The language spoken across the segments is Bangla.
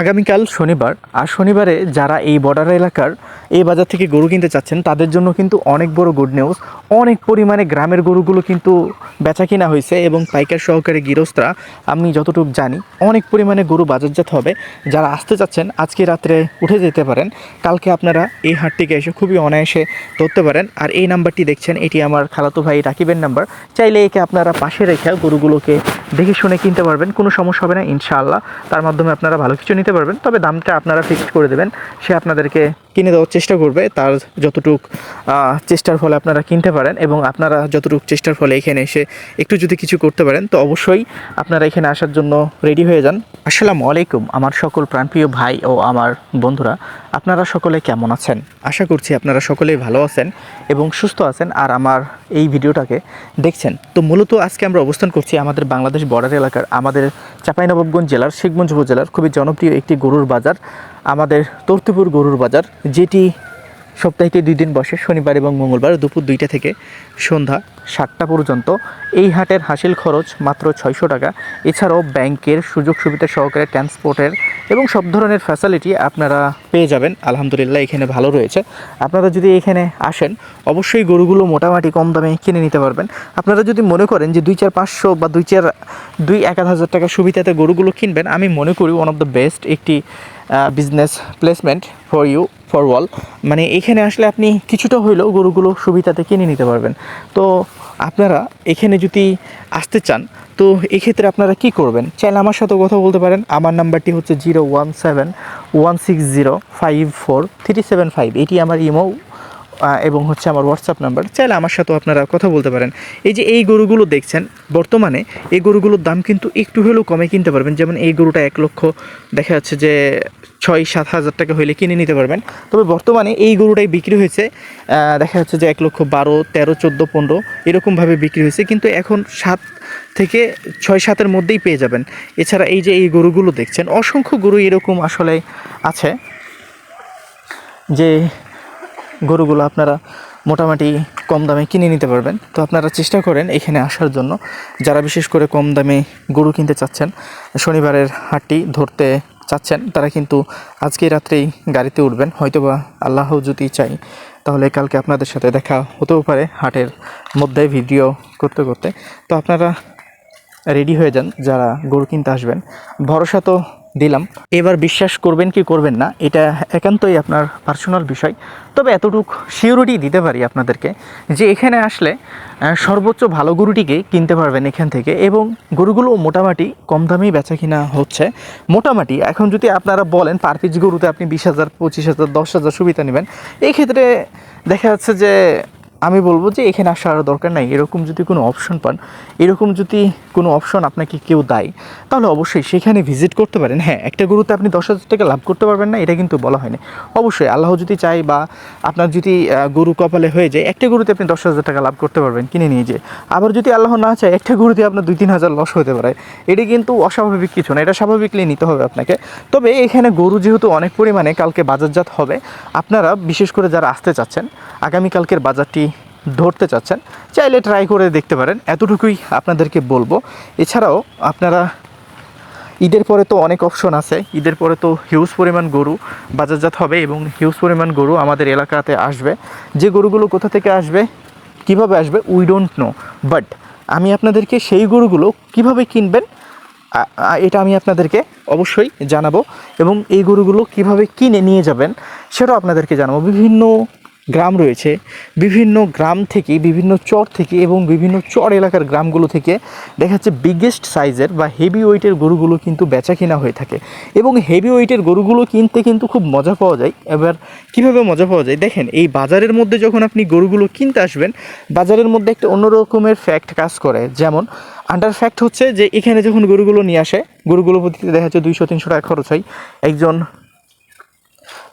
আগামীকাল শনিবার আর শনিবারে যারা এই বর্ডার এলাকার এই বাজার থেকে গরু কিনতে চাচ্ছেন, তাদের জন্য কিন্তু অনেক বড় গুড নিউজ অনেক পরিমাণে গ্রামের গরুগুলো কিন্তু বেচা কিনা হয়েছে এবং পাইকার সহকারে গৃহস্থরা, আমি যতটুকু জানি, অনেক পরিমাণে গরু বাজারজাত হবে। যারা আসতে চাচ্ছেন, আজকে রাত্রে উঠে যেতে পারেন। কালকে আপনারা এই হাটটিকে এসে খুবই অনায়াসে ধরতে পারেন। আর এই নাম্বারটি দেখছেন, এটি আমার খালাতো ভাই রাকিবের নাম্বার। চাইলে একে আপনারা পাশে রেখে গরুগুলোকে দেখে শুনে কিনতে পারবেন, কোনো সমস্যা হবে না, ইনশাআল্লাহ। তার মাধ্যমে আপনারা ভালো কিছু নিতে পারবেন, তবে দামটা আপনারা ফিক্সড করে দেবেন, সে আপনাদেরকে কিনে দেওয়ার চেষ্টা করবে, তার যতটুক চেষ্টার ফলে আপনারা কিনতে পারেন এবং আপনারা যতটুক চেষ্টার ফলে এখানে এসে একটু যদি কিছু করতে পারেন, তো অবশ্যই আপনারা এখানে আসার জন্য রেডি হয়ে যান। আসসালামু আলাইকুম, আমার সকল প্রাণপ্রিয় ভাই ও আমার বন্ধুরা, আপনারা সকলে কেমন আছেন? আশা করছি আপনারা সকলেই ভালো আছেন এবং সুস্থ আছেন, আর আমার এই ভিডিওটাকে দেখছেন। তো মূলত আজকে আমরা অবস্থান করছি আমাদের বাংলাদেশ বর্ডার এলাকার আমাদের চাঁপাইনবাবগঞ্জ জেলার, শেখগঞ্জ উপজেলার খুবই জনপ্রিয় একটি গরুর বাজার, আমাদের তর্তিপুর গরুর বাজার, যেটি সপ্তাহে দুই দিন বসে, শনিবার এবং মঙ্গলবার দুপুর দুইটা থেকে সন্ধ্যা সাতটা পর্যন্ত। এই হাটের হাসিল খরচ মাত্র ছয়শো টাকা। এছাড়াও ব্যাংকের সুযোগ সুবিধা সহকারে ট্রান্সপোর্টের এবং সব ধরনের ফ্যাসিলিটি আপনারা পেয়ে যাবেন। আলহামদুলিল্লাহ, এখানে ভালো রয়েছে। আপনারা যদি এখানে আসেন, অবশ্যই গরুগুলো মোটামুটি কম দামে কিনে নিতে পারবেন। আপনারা যদি মনে করেন যে দুই চার পাঁচশো বা দুই চার, দুই এক হাজার টাকা সুবিধাতে গরুগুলো কিনবেন, আমি মনে করি ওয়ান অফ দ্য বেস্ট একটি business placement for you for wall মানে এখানে আসলে আপনি কিছুটা হইলেও গরুগুলো সুবিধাতে কিনে নিতে পারবেন। তো আপনারা এখানে যদি আসতে চান, তো এক্ষেত্রে আপনারা কি করবেন? চাইলে আমার সাথে কথা বলতে পারেন। আমার নাম্বারটি হচ্ছে zero one seven one six zero five four three seven five. এটি আমার ইমো। এবং হচ্ছে আমার হোয়াটসঅ্যাপ নাম্বার চাইলে আমার সাথেও আপনারা কথা বলতে পারেন। এই যে এই গরুগুলো দেখছেন, বর্তমানে এই গরুগুলোর দাম কিন্তু একটু হলেও কমে কিনতে পারবেন। যেমন এই গরুটা এক লক্ষ, দেখা যাচ্ছে যে ছয় সাত হাজার টাকা হইলে কিনে নিতে পারবেন। তবে বর্তমানে এই গরুটাই বিক্রি হয়েছে দেখা যাচ্ছে যে এক লক্ষ বারো, তেরো, চোদ্দ, পনেরো এরকমভাবে বিক্রি হয়েছে। কিন্তু এখন সাত থেকে ছয় সাতের মধ্যেই পেয়ে যাবেন। এছাড়া এই যে এই গরুগুলো দেখছেন, অসংখ্য গরু এরকম আসলে আছে যে গরুগুলো আপনারা মোটামুটি কম দামে কিনে নিতে পারবেন। তো আপনারা চেষ্টা করেন এখানে আসার জন্য। যারা বিশেষ করে কম দামে গরু কিনতে চাচ্ছেন, শনিবারের হাটটি ধরতে চাচ্ছেন, তারা কিন্তু আজকে রাত্রেই গাড়িতে উঠবেন। হয়তোবা আল্লাহ যদি চাই, তাহলে কালকে আপনাদের সাথে দেখা হতেও পারে হাটের মধ্যে ভিডিও করতে করতে। তো আপনারা রেডি হয়ে যান, যারা গরু কিনতে আসবেন। ভরসা তো দিলাম। এবার বিশ্বাস করবেন কি করবেন না, এটা একান্তই আপনার পার্সোনাল বিষয়। তবে এতটুকু সিওরিটি দিতে পারি আপনাদেরকে যে এখানে আসলে সর্বোচ্চ ভালো গরুটিকে কিনতে পারবেন এখান থেকে এবং গরুগুলো মোটামুটি কম দামেই বেচা কিনা হচ্ছে। মোটামুটি এখন যদি আপনারা বলেন পার পিস গরুতে আপনি বিশ হাজার, পঁচিশ হাজার, দশ হাজার সুবিধা নেবেন এই ক্ষেত্রে দেখা যাচ্ছে যে আমি বলব যে এখানে আসার দরকার নাই। এরকম যদি কোনো অপশন পান, এরকম যদি কোনো অপশন আপনাকে কেউ দেয়, তাহলে অবশ্যই সেখানে ভিজিট করতে পারেন। হ্যাঁ একটা গরুতে আপনি দশ হাজার টাকা লাভ করতে পারবেন না, এটা কিন্তু বলা হয়নি। অবশ্যই আল্লাহ যদি চাই বা আপনার যদি গরু কপালে হয়ে যায়, একটা গরুতে আপনি দশ হাজার টাকা লাভ করতে পারবেন কিনে নিয়ে যেয়ে। আবার যদি আল্লাহ না চায়, একটা গরুতে আপনার দুই, তিন হাজার লস হতে পারে। এটি কিন্তু অস্বাভাবিক কিছু না, এটা স্বাভাবিকলি নিতে হবে আপনাকে। তবে এখানে গরু যেহেতু অনেক পরিমাণে কালকে বাজারজাত হবে, আপনারা বিশেষ করে যারা আসতে চাচ্ছেন, আগামীকালকের বাজারটি ধরতে চাচ্ছেন, চাইলে ট্রাই করে দেখতে পারেন। এতটুকুই আপনাদেরকে বলব। এছাড়াও আপনারা, ঈদের পরে তো অনেক অপশন আছে। ঈদের পরে তো হিউজ পরিমাণ গরু বাজারজাত হবে এবং হিউজ পরিমাণ গরু আমাদের এলাকাতে আসবে। যে গরুগুলো কোথা থেকে আসবে, কীভাবে আসবে উই ডোন্ট নো বাট আমি আপনাদেরকে সেই গরুগুলো কীভাবে কিনবেন এটা আমি আপনাদেরকে অবশ্যই জানাব। এবং এই গরুগুলো কীভাবে কিনে নিয়ে যাবেন, সেটাও আপনাদেরকে জানাব। বিভিন্ন গ্রাম রয়েছে। বিভিন্ন গ্রাম থেকে, বিভিন্ন চর থেকে এবং বিভিন্ন চর এলাকার গ্রামগুলো থেকে দেখা যাচ্ছে বিগেস্ট সাইজের বা হেভি ওয়েটের গরুগুলো কিন্তু বেচা কিনা হয়ে থাকে। এবং হেভি ওয়েটের গরুগুলো কিনতে কিন্তু খুব মজা পাওয়া যায়। এবার কীভাবে মজা পাওয়া যায়? দেখেন, এই বাজারের মধ্যে যখন আপনি গরুগুলো কিনতে আসবেন, বাজারের মধ্যে একটা অন্য রকমের ফ্যাক্ট কাজ করে। যেমন আন্ডার ফ্যাক্ট হচ্ছে যে এখানে যখন গরুগুলো নিয়ে আসে গরুগুলো প্রতিতে দেখা যাচ্ছে দুইশো, তিনশো টাকা খরচ হয়। একজন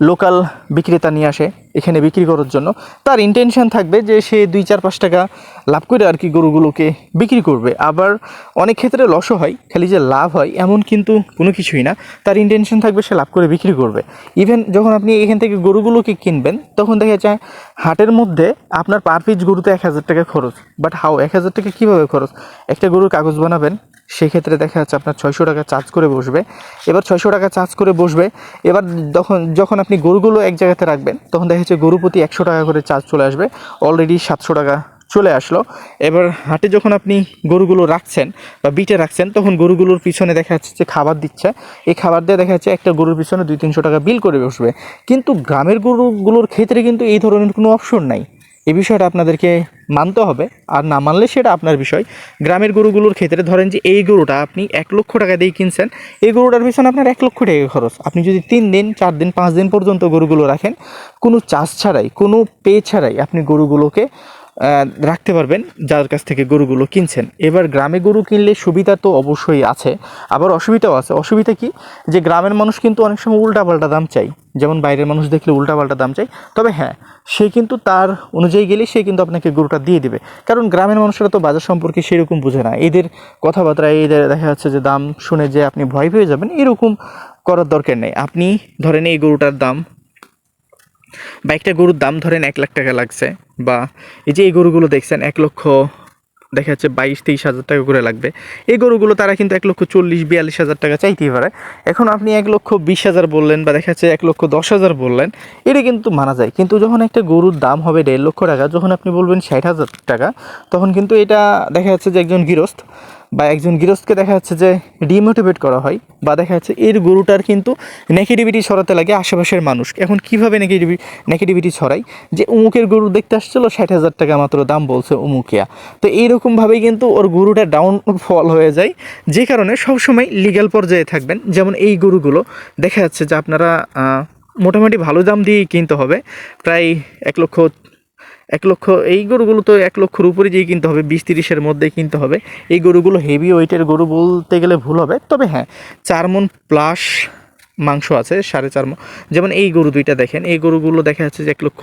লোকাল বিক্রেতা নিয়ে আসে এখানে বিক্রি করার জন্য। তার ইন্টেনশন থাকবে যে সে দুই চার পাঁচ টাকা লাভ করে আর কি গরুগুলোকে বিক্রি করবে। আবার অনেক ক্ষেত্রে লসও হয়, খালি যে লাভ হয় এমন কিন্তু কোনো কিছুই না। তার ইন্টেনশন থাকবে সে লাভ করে বিক্রি করবে। ইভেন যখন আপনি এখান থেকে গরুগুলোকে কিনবেন, তখন দেখা যায় হাটের মধ্যে আপনার পার পিস গরুতে এক হাজার টাকা খরচ। বাট হাও এক হাজার টাকা কীভাবে খরচ? একটা গরুর কাগজ বানাবেন সেক্ষেত্রে দেখা যাচ্ছে আপনার ছয়শো টাকা চার্জ করে বসবে। এবার ছয়শো টাকা চার্জ করে বসবে, এবার যখন যখন আপনি গরুগুলো এক জায়গাতে রাখবেন, তখন দেখা যাচ্ছে গরু প্রতি একশো টাকা করে চার্জ চলে আসবে। অলরেডি সাতশো টাকা চলে আসলো। এবার হাটে যখন আপনি গরুগুলো রাখছেন বা বিটে রাখছেন, তখন গরুগুলোর পিছনে দেখা যাচ্ছে যে খাবার দিচ্ছে। এই খাবার দিয়ে দেখা যাচ্ছে একটা গরুর পিছনে দুই তিনশো টাকা বিল করে বসবে। কিন্তু গ্রামের গরুগুলোর ক্ষেত্রে কিন্তু এই ধরনের কোনো অপশন নাই। এই বিষয়টা আপনাদেরকে মানতে হবে। আর না মানলে সেটা আপনার বিষয়। গ্রামের গরুগুলোর ক্ষেত্রে ধরেন যে এই গরুটা আপনি এক লক্ষ টাকা দিয়ে কিনছেন, এই গরুটার পিছনে আপনার এক লক্ষ টাকা খরচ। আপনি যদি তিন দিন, চার দিন, পাঁচ দিন পর্যন্ত গরুগুলো রাখেন, কোনো চাষ ছাড়াই, কোনো পে ছাড়াই আপনি গরুগুলোকে রাখতে পারবেন যার কাছ থেকে গরুগুলো কিনছেন। এবার গ্রামে গরু কিনলে সুবিধা তো অবশ্যই আছে। আবার অসুবিধাও আছে। অসুবিধা কি? যে গ্রামের মানুষ কিন্তু অনেক সময় উল্টাপাল্টা দাম চাই যেমন বাইরের মানুষ দেখলে উল্টাপাল্টা দাম চাই তবে হ্যাঁ সে কিন্তু তার অনুযায়ী গেলে সে কিন্তু আপনাকে গরুটা দিয়ে দেবে। কারণ গ্রামের মানুষরা তো বাজার সম্পর্কে সেরকম বুঝে না। এদের কথাবার্তা এদের দেখা যাচ্ছে যে দাম শুনে যে আপনি ভয় পেয়ে যাবেন, এরকম করার দরকার নেই। আপনি ধরেন এই গরুটার দাম বা একটা গরুর দাম ধরেন এক লাখ টাকা লাগছে, বা এই যে এই গরুগুলো দেখছেন, এক লক্ষ, দেখা যাচ্ছে বাইশ, তেইশ হাজার টাকা করে লাগবে। এই গরুগুলো তারা কিন্তু এক লক্ষ চল্লিশ, বিয়াল্লিশ হাজার টাকা চাইতেই পারে। এখন আপনি এক লক্ষ বিশ হাজার বললেন, বা দেখা যাচ্ছে এক লক্ষ দশ হাজার বললেন, এটা কিন্তু মানা যায়। কিন্তু যখন একটা গরুর দাম হবে দেড় লক্ষ টাকা, যখন আপনি বলবেন ষাট হাজার টাকা, তখন কিন্তু এটা দেখা যাচ্ছে যে একজন গৃহস্থ বা একজন গৃহস্থকে দেখা যাচ্ছে যে ডিমোটিভেট করা হয় বা দেখা যাচ্ছে এর গরুটার কিন্তু নেগেটিভিটি ছড়াতে লাগে আশেপাশের মানুষ। এখন কীভাবে নেগেটিভি নেগেটিভিটি ছড়ায়? যে উমুকের গরু দেখতে আসছিল, ষাট হাজার টাকা মাত্র দাম বলছে উমুকিয়া তো এইরকমভাবেই কিন্তু ওর গরুটা ডাউন ফল হয়ে যায়। যে কারণে সবসময় লিগ্যাল পর্যায়ে থাকবেন। যেমন এই গরুগুলো, দেখা যাচ্ছে যে আপনারা মোটামুটি ভালো দাম দিয়েই কিনতে হবে। প্রায় এক লক্ষ এক লক্ষ, এই গরুগুলো তো এক লক্ষর উপরে যেয়ে কিনতে হবে, বিশ তিরিশের মধ্যে কিনতে হবে। এই গরুগুলো হেভি ওয়েটের গরু বলতে গেলে ভুল হবে, তবে হ্যাঁ চার মন প্লাস মাংস আছে, সাড়ে চার মন। যেমন এই গরু দুইটা দেখেন, এই গরুগুলো দেখা যাচ্ছে যে এক লক্ষ,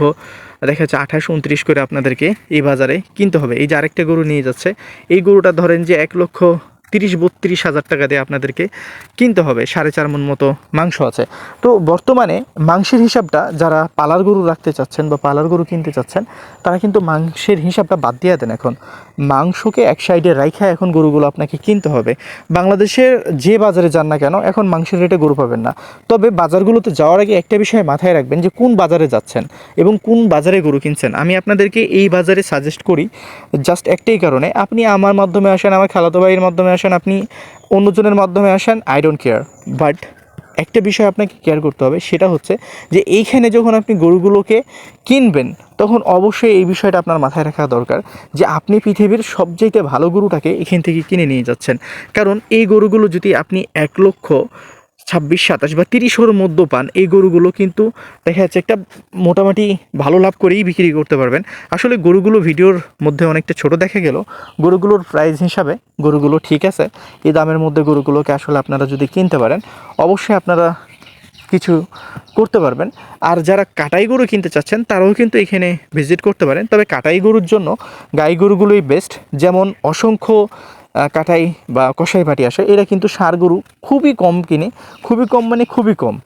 দেখা যাচ্ছে আঠাশ উনত্রিশ করে আপনাদেরকে এই বাজারে কিনতে হবে। এই যে আরেকটা গরু নিয়ে যাচ্ছে, এই গরুটা ধরেন যে এক লক্ষ তিরিশ, বত্রিশ হাজার টাকা দিয়ে আপনাদেরকে কিনতে হবে। সাড়ে চার মন মতো মাংস আছে। তো বর্তমানে মাংসের হিসাবটা যারা পালার গরু রাখতে চাচ্ছেন বা পালার গরু কিনতে চাচ্ছেন, তারা কিন্তু মাংসের হিসাবটা বাদ দিয়ে দেন এখন। মাংসকে এক সাইডে রাইখা এখন গরুগুলো আপনাকে কিনতে হবে। বাংলাদেশের যে বাজারে যান না কেন, এখন মাংসের রেটে গরু পাবেন না। তবে বাজারগুলোতে যাওয়ার আগে একটা বিষয় মাথায় রাখবেন যে কোন বাজারে যাচ্ছেন এবং কোন বাজারে গরু কিনছেন। আমি আপনাদেরকে এই বাজারে সাজেস্ট করি জাস্ট একটাই কারণে। আপনি আমার মাধ্যমে আসেন, আমার খালাতো ভাইয়ের মাধ্যমে আসেন আপনি অন্যজনের মাধ্যমে আসেন আই ডোন্ট কেয়ার বাট একটা বিষয় আপনাকে কেয়ার করতে হবে, সেটা হচ্ছে যে এইখানে যখন আপনি গরুগুলোকে কিনবেন, তখন অবশ্যই এই বিষয়টা আপনার মাথায় রাখা দরকার যে আপনি পৃথিবীর সবচেয়ে ভালো গরুটাকে এখান থেকে কিনে নিয়ে যাচ্ছেন। কারণ এই গরুগুলো যদি আপনি এক লক্ষ ছাব্বিশ, সাতাশ বা তিরিশের মধ্যে পান এই গরুগুলো কিন্তু দেখা যাচ্ছে একটা মোটামুটি ভালো লাভ করেই বিক্রি করতে পারবেন। আসলে গরুগুলো ভিডিওর মধ্যে অনেকটা ছোট দেখা গেল। গরুগুলোর প্রাইস হিসাবে গরুগুলো ঠিক আছে। এই দামের মধ্যে গরুগুলোকে আসলে আপনারা যদি কিনতে পারেন, অবশ্যই আপনারা কিছু করতে পারবেন। আর যারা কাটাই গরু কিনতে চাচ্ছেন, তারাও কিন্তু এখানে ভিজিট করতে পারেন। তবে কাটাই গরুর জন্য গাই গরুগুলোই বেস্ট যেমন অসংখ্য কাটাই বা কষাই পাটি আসে এরা কিন্তু সার গরু খুবই কম কিনে, খুবই কম মানে খুবই কম।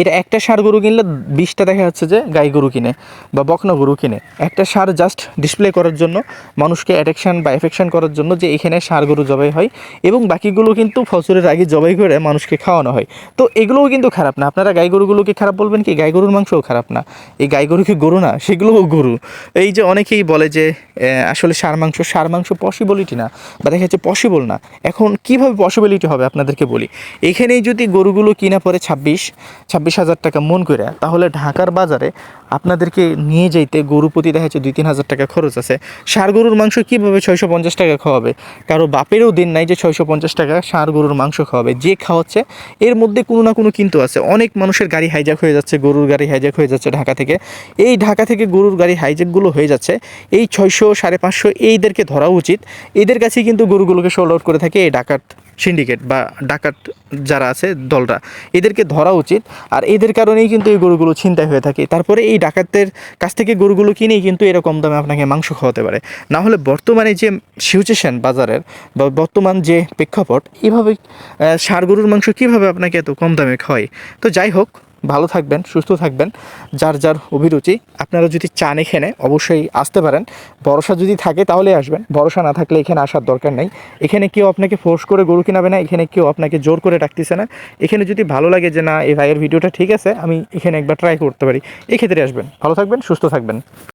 এটা একটা ষাঁড় গরু কিনলে বিশটা দেখা যাচ্ছে যে গাই গরু কিনে বা বকনা গরু কিনে। একটা ষাঁড় জাস্ট ডিসপ্লে করার জন্য, মানুষকে অ্যাট্রাকশন বা এফেকশন করার জন্য যে এখানে ষাঁড় গরু জবাই হয় এবং বাকিগুলো কিন্তু ফসলের আগে জবাই করে মানুষকে খাওয়ানো হয়। তো এগুলোও কিন্তু খারাপ না। আপনারা গাই গরুগুলোকে খারাপ বলবেন কি? গাই গরুর মাংসও খারাপ না। এই গাই গরু কি গরু না? সেগুলোও গরু। এই যে অনেকেই বলে যে আসলে ষাঁড় মাংস ষাঁড় মাংস পসিবিলিটি না বা দেখা যাচ্ছে পসিবল না। এখন কীভাবে পসিবিলিটি হবে? আপনাদেরকে বলি। এখানেই যদি গরুগুলো কিনা পরে ছাব্বিশ ছাব্বিশ হাজার টাকা মন করে তাহলে ঢাকার বাজারে আপনাদেরকে নিয়ে যাইতে গরু প্রতি দেখা যাচ্ছে দুই তিন হাজার টাকা খরচ আছে। ষাঁড় গরুর মাংস কীভাবে ছয়শো পঞ্চাশ টাকা খাওয়াবে? কারও বাপেরও দিন নাই যে ছয়শো পঞ্চাশ টাকা ষাঁড় গরুর মাংস খাওয়াবে। যে খাওয়াচ্ছে, এর মধ্যে কোনো না কোনো কিন্তু আছে। অনেক মানুষের গাড়ি হাইজ্যাক হয়ে যাচ্ছে, গরুর গাড়ি হাইজ্যাক হয়ে যাচ্ছে ঢাকা থেকে। এই ঢাকা থেকে গরুর গাড়ি হাইজ্যাকগুলো হয়ে যাচ্ছে। এই ছয়শো, সাড়ে পাঁচশো এইদেরকে ধরা উচিত। এদের কাছেই কিন্তু গরুগুলোকে সোল্ড আউট করে থাকে এই ডাকাত সিন্ডিকেট বা ডাকাত যারা আছে, দলরা। এদেরকে ধরা উচিত। আর এদের কারণেই কিন্তু এই গরুগুলো ছিনতাই হয়ে থাকে। তারপরে এই ডাকাতদের কাছ থেকে গরুগুলো কিনেই কিন্তু এরকম দামে আপনাকে মাংস খাওয়াতে পারে। না হলে বর্তমানে যে সিচুয়েশন বাজারের বা বর্তমান যে প্রেক্ষাপট, এভাবে সার গরুর মাংস কীভাবে আপনাকে এত কম দামে খাওয়াই তো যাই হোক ভালো থাকবেন, সুস্থ থাকবেন। যার যার অভিরুচি, আপনারা যদি চান এখানে অবশ্যই আসতে পারেন। ভরসা যদি থাকে তাহলে আসবেন। ভরসা না থাকলে এখানে আসার দরকার নেই। এখানে কেউ আপনাকে ফোর্স করে গরু কিনাবে না, এখানে কেউ আপনাকে জোর করে ডাকতেছে না। এখানে যদি ভালো লাগে যে, না, এই ভাইয়ের ভিডিওটা ঠিক আছে, আমি এখানে একবার ট্রাই করতে পারি। এক্ষেত্রে ক্ষেত্রে আসবেন। ভালো থাকবেন, সুস্থ থাকবেন।